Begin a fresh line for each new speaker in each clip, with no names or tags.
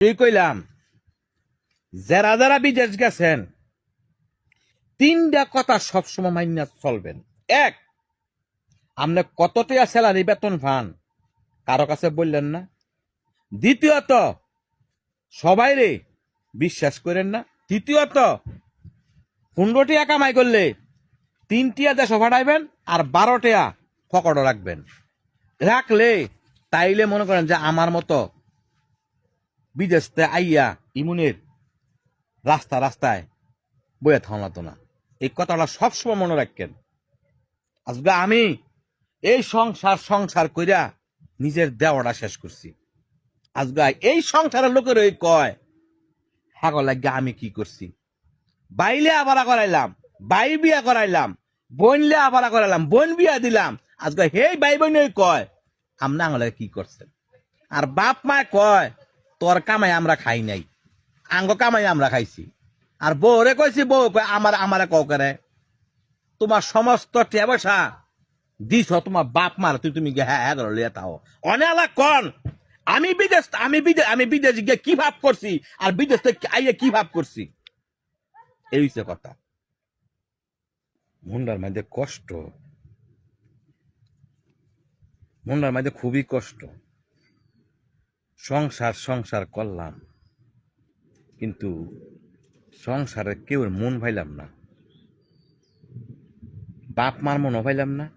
এই কইলাম? যারা যারা বিদেশ গেছেন, তিনটা কথা সবসময় মাইনা চলবেন। এক, আপনি কতটা স্যালারি বেতন পান? কারও কাছে বললেন না। দ্বিতীয়ত সবাই রে বিশ্বাস করেন না। তৃতীয়ত পনেরো টাকা কামাই করলে তিন টিয়া দেশে ফাটাইবেন আর বারোটিয়া ফকড় রাখবেন। রাখলে তাইলে মনে করেন যে আমার মতো বিদেশতে আইয়া ইমুনের রাস্তা রাস্তায় বইয়া থামলাতো না। এই কথাটা সবসময় মনে রাখেন। আজকে আমি এই সংসার সংসার কইরা নিজের দেওয়াটা শেষ করছি। আজকে এই সংসারের লোকের ওই কয় হ্যাঁ লাগে আমি কি করছি? বাইলে আবার করাইলাম, বাই বিয়া করাইলাম বোনলে আবার করাইলাম, বোন বিয়া দিলাম। আজকে হেই বাই বোন কয়, আমনা আঙলে কি করছেন? আর বাপ মা কয় তোর কামাই আমরা খাই নাই। আঙ্গ কামাই আমরা খাইছি। আর বউরে কইছি, বউ আমার, আমারে কও করে, তোমার সমস্ত টেবসা দিছ, তোমার বাপ মার, তুই, তুমি হ্যাঁ হ্যাঁ লিয়ে তাও। অনেলা কন, আমি বিদেশ আমি বিদেশ আমি বিদেশ গিয়ে কি ভাব করছি, আর বিদেশ থেকে আইয়ে কি ভাব করছি? এই কথা। মুন্ডার মধ্যে কষ্ট। মুন্ডার মধ্যে খুবই কষ্ট। সংসার সংসার করলাম। কিন্তু সংসারে কেউ মন ভাইলাম না। বাপ মার মনও ভাইলাম না।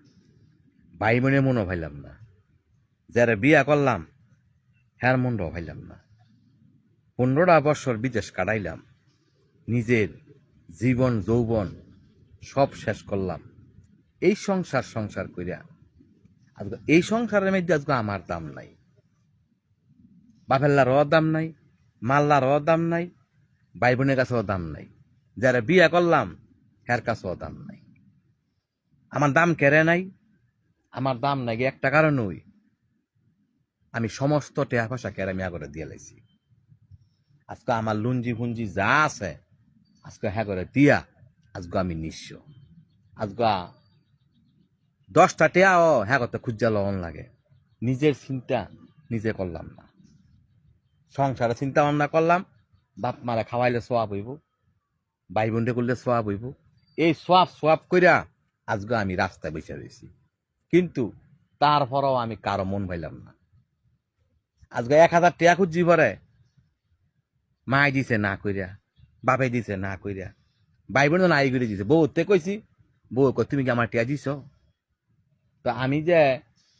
ভাই বোনের মনও ভাইলাম না। যারা বিয়া করলাম হ্যার মনটাও ভাইলাম না। পনেরোটা বছর বিদেশ কাটাইলাম। নিজের জীবন, যৌবন সব শেষ করলাম। এই সংসার সংসার কইরা। আজকে এই সংসারের মধ্যে আজকে আমার দাম নাই। বাপেল্লার দাম নাই, মাল্লার দাম নাই ভাই বোনের কাছেও দাম নাই। যারা বিয়া করলাম হ্যার কাছেও দাম নাই। আমার দাম কেড়ে নাই, আমার দাম নাই একটা কারণ ওই আমি সমস্ত টেহা পয়সা কেড়ে মিয়া করে দিয়ে লাইছি। আজকে আমার লুঞ্জি ফুঞ্জি যা আছে, আজকে হ্যাঁ করে দিয়া, আজকে আমি নিঃস্ব। আজকে দশটা টেয়াও হ্যাঁ করতে খুঁজা লন লাগে। নিজের চিন্তা নিজে করলাম না। সংসারে চিন্তা ভাবনা করলাম, বাপ মারা খাওয়াইলে সোয়াব হইব, ভাই বোনটা করলে সোয়াব হইব। এই সোয়াব সোয়াব কইরা আজকে আমি রাস্তায় বসে রয়েছি কিন্তু তারপরেও আমি কারও মন পাইলাম না। আজকে এক হাজার টিয়া খুঁজি পরে, মাই দিছে না কইরা, বাপে দিছে না কইরা, ভাই বোন নাই করে দিছে বউ তে কইছি, বউ কই তুমি কি আমার টিয়া দিছ? তো আমি যে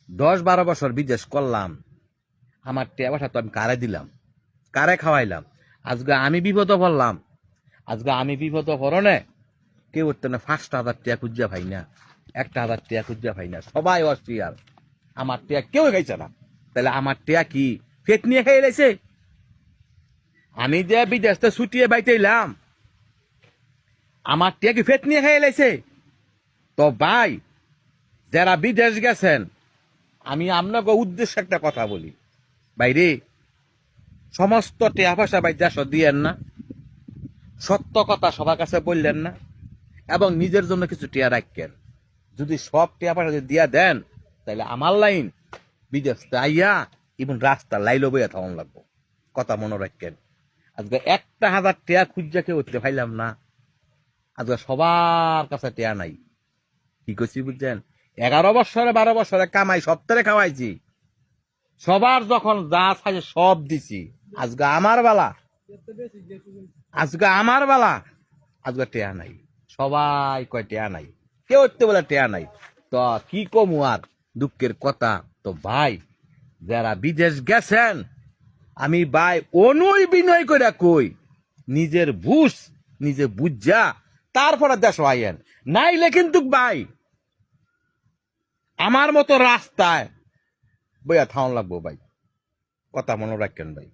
দশ বারো বছর বিদেশ করলাম, আমার টিয়া বাসা তো আমি কারে দিলাম? কারে খাওয়াইলাম? আজকে আমি বিপদ পড়লাম। আজকে আমি বিপদ পড়নে কেউ উঠতে না, পাঁচটা হাজার টিয়া খুঁজা পাই না, একটা হাজার টিয়া খুঁজা পাই না। সবাই অস্ট্রিয়ার আমার টিয়া কেউ খাইছে না। তাহলে আমার টিয়া কি? ফেট নিয়ে খেয়ে লাইছে? আমি যে বিদেশতে ছুটিয়ে বাইতে এলাম আমার টিয়া কি ফেট নিয়ে খেয়ে লাইছে? তো ভাই, যারা বিদেশ গেছেন, আমি আপনাকে উদ্দেশ্যে একটা কথা বলি। বাইরে সমস্ত টেয়া পয়সা বাই দেশ দিয়েন না। সত্য কথা সবার কাছে বললেন না এবং নিজের জন্য কিছু টিয়া রাখেন যদি সব টিয়া পয়সা যদি দিয়া দেন তাহলে আমার লাইন বিদেশ আইয়া এবং রাস্তা লাইলো বইয়া থাকুন লাগবো। কথা মনে রাখেন আজকে একটা হাজার টিয়া খুঁজা কেউ উঠতে পাইলাম না। আজকে সবার কাছে টিয়া নাই। কি করছি বুঝছেন? এগারো বছরে, বারো বছরে কামাই সপ্তাহে খাওয়াইছি। সবার যখন যা থাকে সব দিছি। আজকে আমার বেলা। আজকে আমার বেলা। আজকে টেয়া নাই। সবাই কয় টেয়া নাই। কেউ উঠতে বলে টেয়া নাই। তো কি কমু আর? দুঃখের কথা। তো ভাই, যারা বিদেশ গেছেন, আমি ভাই অনুই বিনয় করে কই, নিজের বুঝ নিজে বুঝা, তারপরে দেশ আইয়েন। নাইলে কিন্তু ভাই, আমার মতো রাস্তায় বইয়া থাউন লাগবো ভাই। কথা মনে রাখেন ভাই।